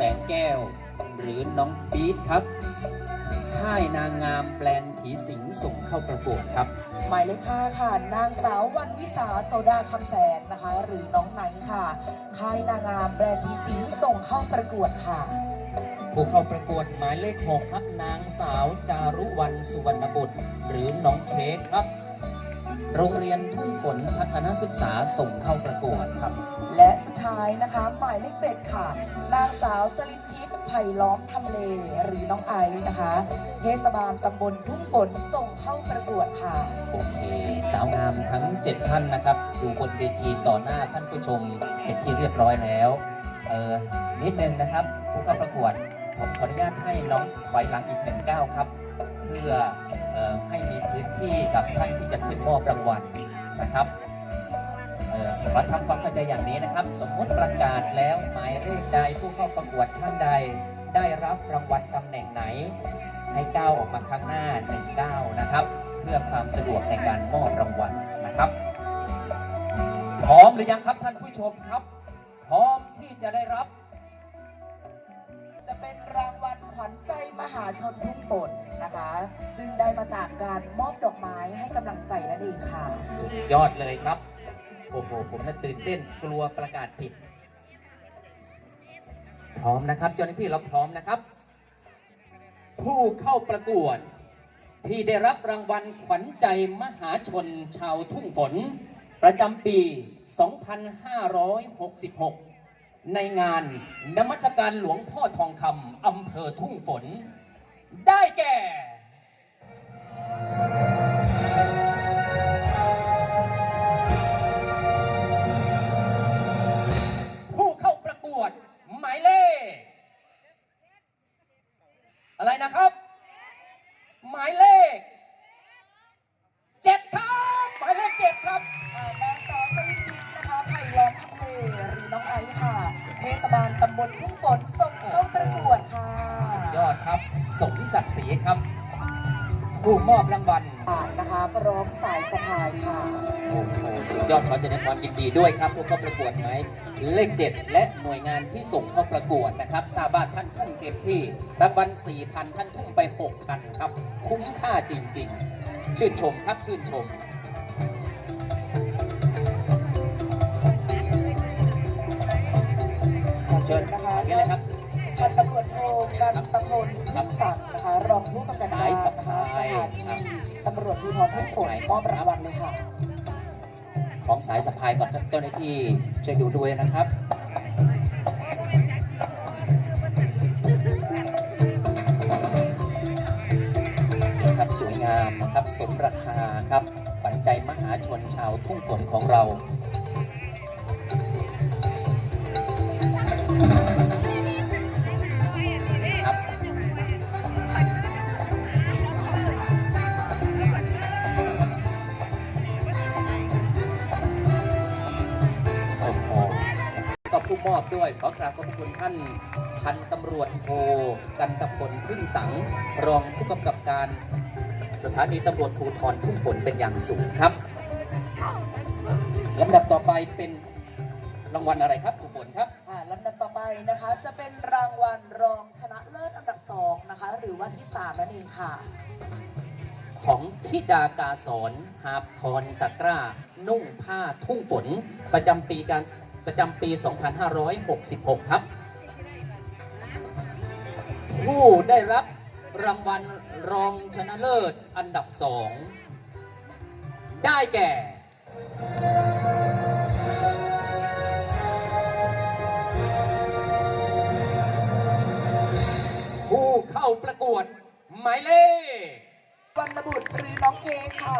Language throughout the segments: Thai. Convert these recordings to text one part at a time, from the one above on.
แสงแก้ว หรือน้องปี๊ดครับ ค่ายนางงามแบรนด์ผีสิงส่งเข้าประกวดครับ หมายเลขห้าค่ะ นางสาววันวิสาโซดาคำแสนนะคะ หรือน้องไนท์ค่ะ ค่ายนางงามแบรนด์ดีซีส่งเข้าประกวดค่ะผู้เข้าประกวดหมายเลขหกครับนางสาวจารุวรรณสุวรรณบุตร หรือน้องเค้กครับ โรงเรียนทุ่งฝนพัฒนศึกษาส่งเข้าประกวดครับ และสุดท้ายนะคะ หมายเลขเจ็ดค่ะ นางสาวสลินทิพย์ไผ่ล้อมทำเลหรือน้องไอซ์นะคะเทศบาลตำบลทุ่งฝนส่งเข้าประกวดค่ะ โอเคสาวงามทั้ง 7 ท่านนะครับอยู่บนเวทีต่อหน้าท่านผู้ชมเป็นที่เรียบร้อยแล้วเออนิดนึงนะครับผู้เข้าประกวดผมขออนุญาตให้น้องถอยหลังอีกหนึ่งก้าวครับ เพื่ออให้มีพื้นที่กับท่านที่จะขึ้นมอบรางวัลนะครับเออขอทำความเข้าใจอย่างนี้นะครับ สมมติประกาศแล้วหมายเลขใดผู้เข้าประกวดท่านใด ได้รับรางวัลตำแหน่งไหน ให้ก้าวออกมาข้างหน้าหนึ่งก้าวนะครับ เพื่อความสะดวกในการมอบรางวัลนะครับพร้อมหรือยังครับท่านผู้ชมครับ พร้อมที่จะได้รับ จะเป็นราง ขวัญใจมหาชนทุ่งฝนนะคะ ซึ่งได้มาจากการมอบดอกไม้ให้กำลังใจนั่นเองค่ะ สุดยอดเลยครับ โอ้โห ผมน่ะตื่นเต้นกลัวประกาศผิด พร้อมนะครับ เจ้าหน้าที่เราพร้อมนะครับ ผู้เข้าประกวด ที่ได้รับรางวัลขวัญใจมหาชนชาวทุ่งฝน ประจำปี 2566 ในงานนมัสการหลวงพ่อทองคำอำเภอทุ่งฝน ได้แก่ สมศักดิ์ศรีครับ ผู้มอบรางวัลอ่านนะคะพร้อมสายสะพายค่ะ โอ้โหสุดยอดขอแสดงความยินดีด้วยครับผู้เข้าประกวดหมายเลขเจ็ดและหน่วยงานที่ส่งเข้าประกวดนะครับทราบว่าท่านทุ่มเต็มที่รางวัล4,000 ท่านทุ่มไป 6,000 ครับ คุ้มค่าจริง ๆ ชื่นชมครับชื่นชมขอเชิญนะคะอย่างนี้เลยครับ พันตำรวจโทกันตะพลพึ่งศักดิ์นะคะรองผู้กำกับสายสะพายนะคะสถานีตำรวจภูธรทุ่งฝนมอบรางวัลเลยค่ะ ของสายสะพายก่อนครับเจ้าหน้าที่ช่วยดูด้วยนะครับครับสวยงามนะครับสมราคาครับปันใจมหาชนชาวทุ่งฝนของเรา ขอกราบขอบพระคุณท่านพันตำรวจโทกันตพลพึ่งสัง รองผู้กำกับการสถานีตำรวจภูธรทุ่งฝนเป็นอย่างสูงครับลำดับต่อไปเป็นรางวัลอะไรครับคุณฝนครับค่ะลำดับต่อไปนะคะจะเป็นรางวัลรองชนะเลิศอันดับสองนะคะหรือว่าที่สามนั่นเองค่ะ ของธิดากาสอนหาพรตะกร้า นุ่งผ้าทุ่งฝน ประจำปีการ ประจำปี 2566 ครับ ผู้ได้รับรางวัลรองชนะเลิศอันดับสองได้แก่ผู้เข้าประกวดหมายเลขวรรณบุตรหรือน้องเค้กค่ะ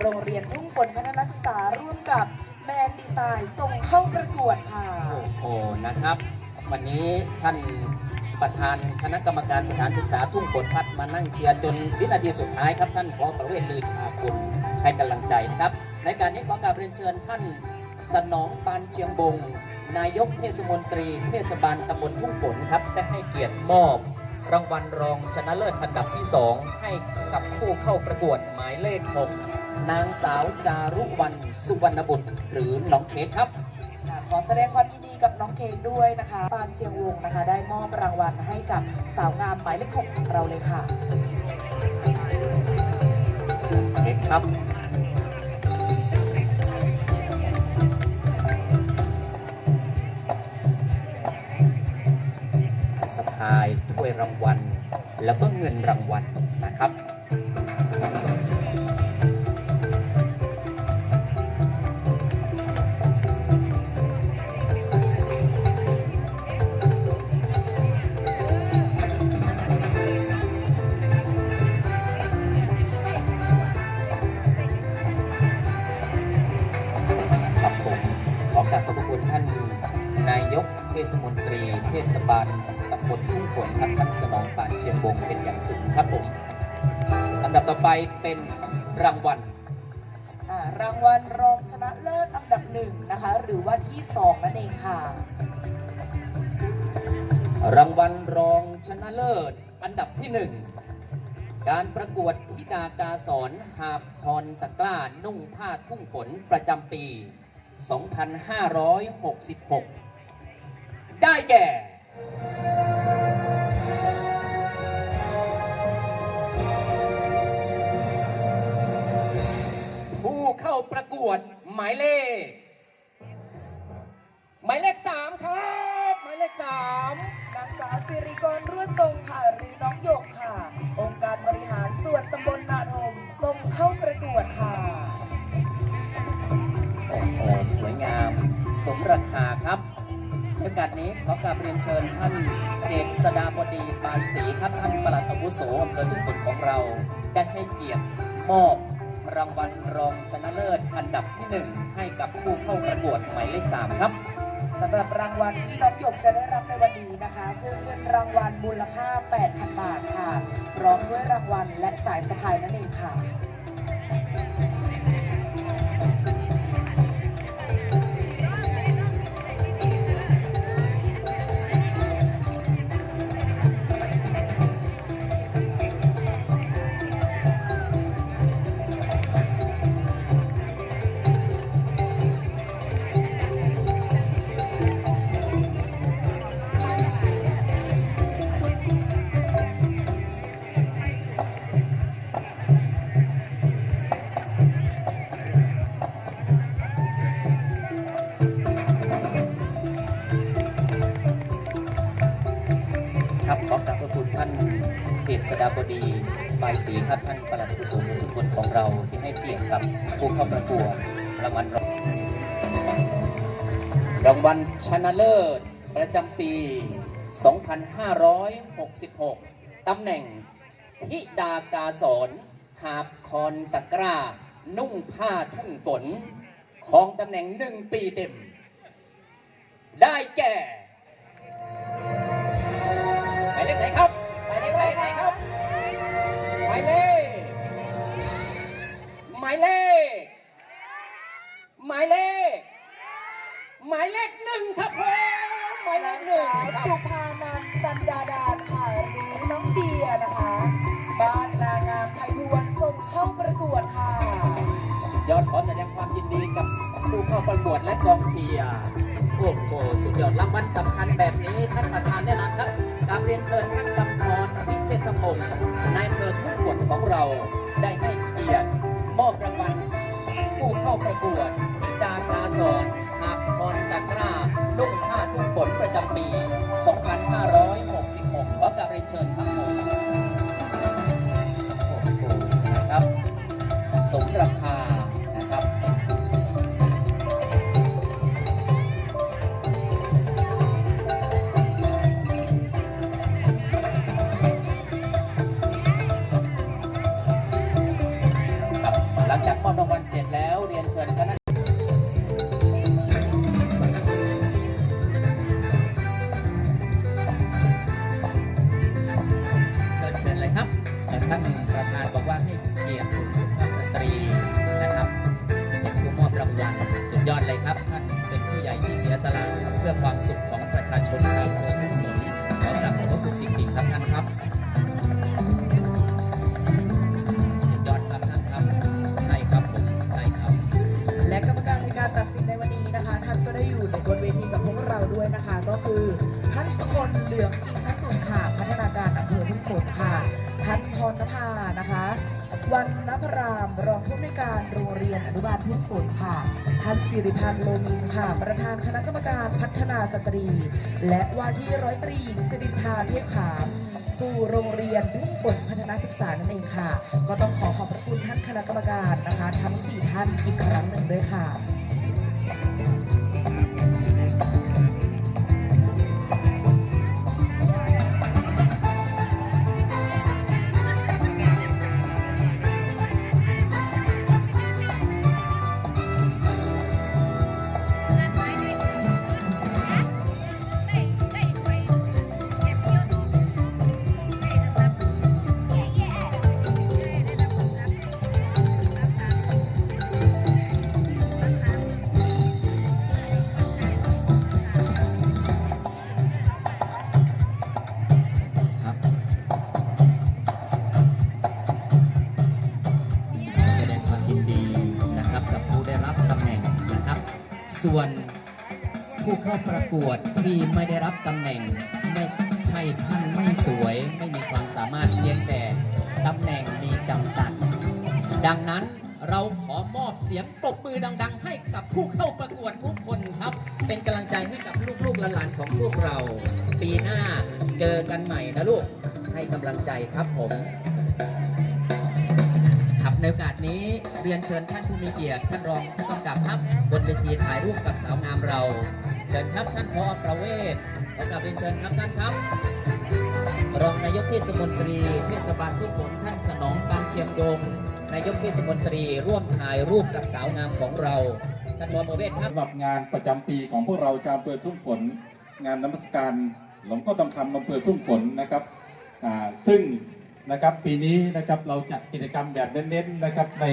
โรงเรียนทุ่งฝนพัฒนศึกษาร่วมกับ แมนดีไซน์ส่งเข้าประกวดค่ะ โอ้โหนะครับ วันนี้ท่านประธานคณะกรรมการสถานศึกษาทุ่งฝนพัดมานั่งเชียร์จนวินาทีสุดท้ายครับท่านพอประเวศลือชาคุณให้กำลังใจนะครับ ในการนี้ขอกราบเรียนเชิญท่านสนองปานเชียงบง นายกเทศมนตรีเทศบาลตำบลทุ่งฝนครับได้ให้เกียรติมอบ รางวัลรองชนะเลิศอันดับที่ 2 ให้กับผู้เข้าประกวดหมายเลข6 นางสาวจารุวรรณสุวรรณบุตรหรือน้องเค้กครับขขอแสดงความยินดีกับน้องเค้กด้วยนะคะปานเชียงวงศ์นะคะ ได้มอบรางวัลให้กับสาวงามหมายเลขหกของเราเลยค่ะเด็กครับ สะพายถ้วยรางวัล แล้วก็เงินรางวัลนะครับครับ บาลตำบลทุ่งฝนครับท่านสนองปานเชียงวงศ์เป็นอย่างสูงครับผมลำดับต่อไปเป็นรางวัลอ่ารางวัลรองชนะเลิศอันดับหนึ่งนะคะ หรือว่าที่สองนั่นเองค่ะ รางวัลรองชนะเลิศอันดับที่หนึ่งการประกวดธิดากาสอนหาบพรตะกร้านุ่งผ้าทุ่งฝนประจำปี 2566 ได้แก่ ประกวดหมายเลข หมายเลขสามครับ หมายเลขสามนางสาวสิริกรรั่วทรงค่ะหรือน้องหยกค่ะ องค์การบริหารส่วนตำบลนาทมส่งเข้าประกวดค่ะโอ้โหสวยงาม สมราคาครับโอกาสนี้ขอกราบเรียนเชิญท่านเจษดาบดีปานศรีครับท่านประหลัดอาวุโสอำเภอทุกคนของเราได้ให้เกียรติมอบ รางวัลรองชนะเลิศอันดับที่หนึ่งให้กับผู้เข้าประกวดหมายเลขสามครับสำหรับรางวัลที่น้องหยกจะได้รับในวันนี้นะคะ คือเงินรางวัลมูลค่า 8,000 บาทค่ะพร้อมด้วยรางวัลและสายสะพายนั่นเองค่ะ ษดาบดีบายศรีครับท่านปลัดกุศลทุกคนของเราที่ให้เกียรติกับผู้เข้าประกวดรางวัลรองรางวัลชนะเลิศ ประจำปี 2566 ตำแหน่งธิดากาสอนหาบคอนตะกร้า นุ่งผ้าทุ่งฝน ของตำแหน่งหนึ่งปีเต็ม ได้แก่ นี้ท่านประธานแน่นอนครับกราบเรียนเชิญท่านกำพรพิเชษฐพงศ์นายอำเภอทุ่งฝนของเราได้ให้เกียรติมอบรางวัลผู้เข้าประกวดธิดาคาสอนหาบพรตะกร้านุ่งผ้าทุ่งฝนประจำปี 2566ขอกราบเรียนเชิญครับผมโอ้โหนะครับ สมราคา ยอดเลยครับท่านเป็นผู้ใหญ่ที่เสียสละเพื่อความสุขของประชาชนชาวอำเภอทุ่งฝนขอกราบขอบพระคุณจริงๆครับท่านครับ องผู้อำนวยการโรงเรียนอนุบาลทุ่งฝนค่ะ ท่านสิริพันธ์โลมินค่ะ ประธานคณะกรรมการพัฒนาสตรี และว่าที่ร้อยตรีหญิงสิรินทาเทพขามครูโรงเรียนทุ่งฝนพัฒนาศึกษานั่นเองค่ะ ก็ต้องขอขอบพระคุณท่านคณะกรรมการนะคะ ทั้ง 4 ท่านอีกครั้งหนึ่งด้วยค่ะ ส่วนผู้เข้าประกวดที่ไม่ได้รับตำแหน่งไม่ใช่ท่านไม่สวย ไม่มีความสามารถเพียงแต่ตำแหน่งมีจำกัด ดังนั้นเราขอมอบเสียงปรบมือดัง ๆ ให้กับผู้เข้าประกวดทุกคนครับ เป็นกำลังใจให้กับลูกๆหลานๆของพวกเรา ปีหน้าเจอกันใหม่นะลูกให้กำลังใจครับผม ในโอกาสนี้เรียนเชิญท่านผู้มีเกียรติท่านรองผู้กำกับครับบนเวทีถ่ายรูปกับสาวงามเรา เชิญครับท่านพอประเวศขอกราบเรียนเชิญครับท่านครับ รองนายกเทศมนตรีเทศบาลทุกผลท่านสนองบางเชียงดงนายกเทศมนตรีร่วมถ่ายรูปกับสาวงามของเราท่านพอประเวศครับสำหรับงานประจำปีของพวกเราชาวอำเภอทุ่งฝน งานนมัสการหลวงพ่อทองคำอำเภอทุ่งฝนนะครับซึ่ง นะครับ ปีนี้นะครับเราจัดกิจกรรมแบบเน้นๆนะครับใน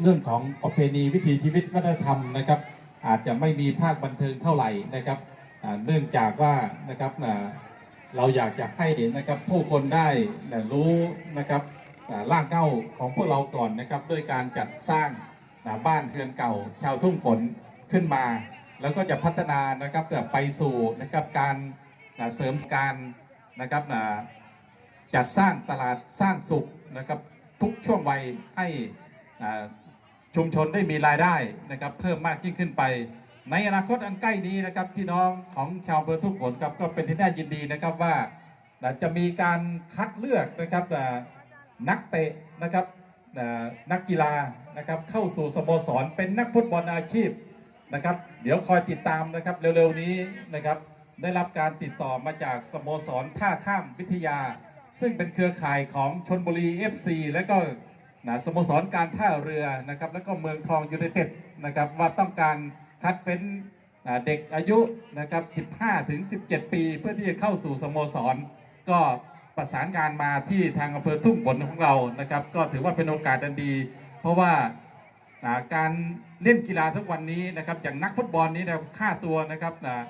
เรื่องของประเพณีวิถีชีวิตวัฒนธรรมนะครับ อาจจะไม่มีภาคบันเทิงเท่าไหร่นะครับเนื่องจากว่านะครับเราอยากจะให้นะครับผู้คนได้รู้นะครับอ่ารากเหง้าของพวกเราก่อนนะครับด้วยการจัดสร้างบ้านเรือนเก่า ชาวทุ่งฝนขึ้นมา แล้วก็จะพัฒนานะครับแบบไปสู่นะครับการเสริมการนะครับนะ จัดสร้างตลาดสร้างสุขนะครับทุกช่วงวัยให้ชุมชนได้มีรายได้นะครับเพิ่มมากยิ่งขึ้นไป ในอนาคตอันใกล้นี้นะครับพี่น้องของชาวอำเภอทุ่งฝนครับก็เป็นที่น่ายินดีนะครับว่าจะมีการคัดเลือกนะครับนักเตะนะครับนักกีฬานะครับเข้าสู่สโมสรเป็นนักฟุตบอลอาชีพนะครับเดี๋ยวคอยติดตามนะครับเร็วๆนี้นะครับได้รับการติดต่อมาจากสโมสรท่าข้ามวิทยา ซึ่งเป็นเครือข่ายของชนบุรี FC และก็นะสโมสรการท่าเรือนะครับแล้วก็เมืองทองยูไนเต็ดนะครับว่าต้องการคัดเฟ้นอ่าเด็กอายุนะครับ 15 ถึง 17 ปี เพื่อที่จะเข้าสู่สโมสร ก็ประสานงานมาที่ทางอำเภอทุ่งฝนของเรานะครับ ก็ถือว่าเป็นโอกาสอันดี เพราะว่าการเล่นกีฬาทุกวันนี้นะครับอย่างนักฟุตบอลนี้นะค่าตัวนะครับอ่า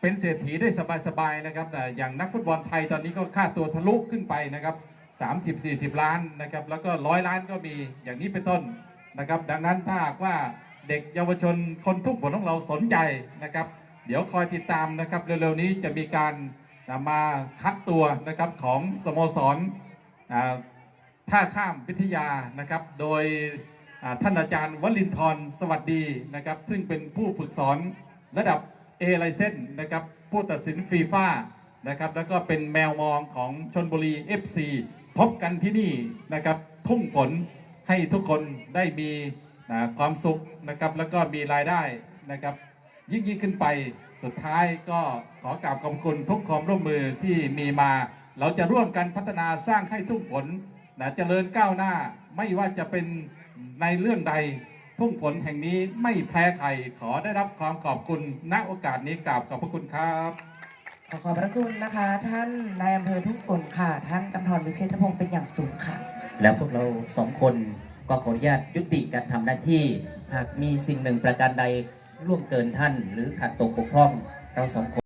เป็นเศรษฐีได้สบายๆนะครับอ่อย่างนักฟุตบอลไทยตอนนี้ก็ค่าตัวทะลุขึ้นไปนะครับ30-40 ล้านนะครับแล้วก็ร้อยล้านก็มีอย่างนี้เป็นต้นนะครับดังนั้นถ้าหากว่าเด็กเยาวชนคนทุกฝนของเราสนใจนะครับ เดี๋ยวคอยติดตามนะครับเร็วๆนี้จะมีการนะมาคัดตัวนะครับของสโมสรท่าข้ามวิทยานะครับ โดยท่านอาจารย์วลินทร์สวัสดีนะครับ ซึ่งเป็นผู้ฝึกสอนระดับ A ไลเซนนะครับผู้ตัดสินฟีฟ่านะครับแล้วก็เป็นแมวมองของชนบุรี FC พบกันที่นี่นะครับทุ่งฝนให้ทุกคนได้มีนะความสุขนะครับแล้วก็มีรายได้นะครับ ยิ่งยิ่งขึ้นไปสุดท้ายก็ขอกราบขอบคุณทุกความร่วมมือที่มีมา เราจะร่วมกันพัฒนาสร้างให้ทุ่งฝนนะเจริญก้าวหน้าไม่ว่าจะเป็นในเรื่องใด ทุ่งฝนแห่งนี้ไม่แพ้ใครขอได้รับความขอบคุณณโอกาสนี้กราบขอบพระคุณครับขอขอบพระคุณนะคะ ท่านนายอำเภอทุ่งฝนค่ะ ท่านกำธรวิเชษฐพงศ์เป็นอย่างสูงค่ะ แล้วพวกเราสองคนก็ขออนุญาตยุติการทำหน้าที่ หากมีสิ่งหนึ่งประการใดล่วงเกินท่าน หรือขาดตกบกพร่องเราสองคน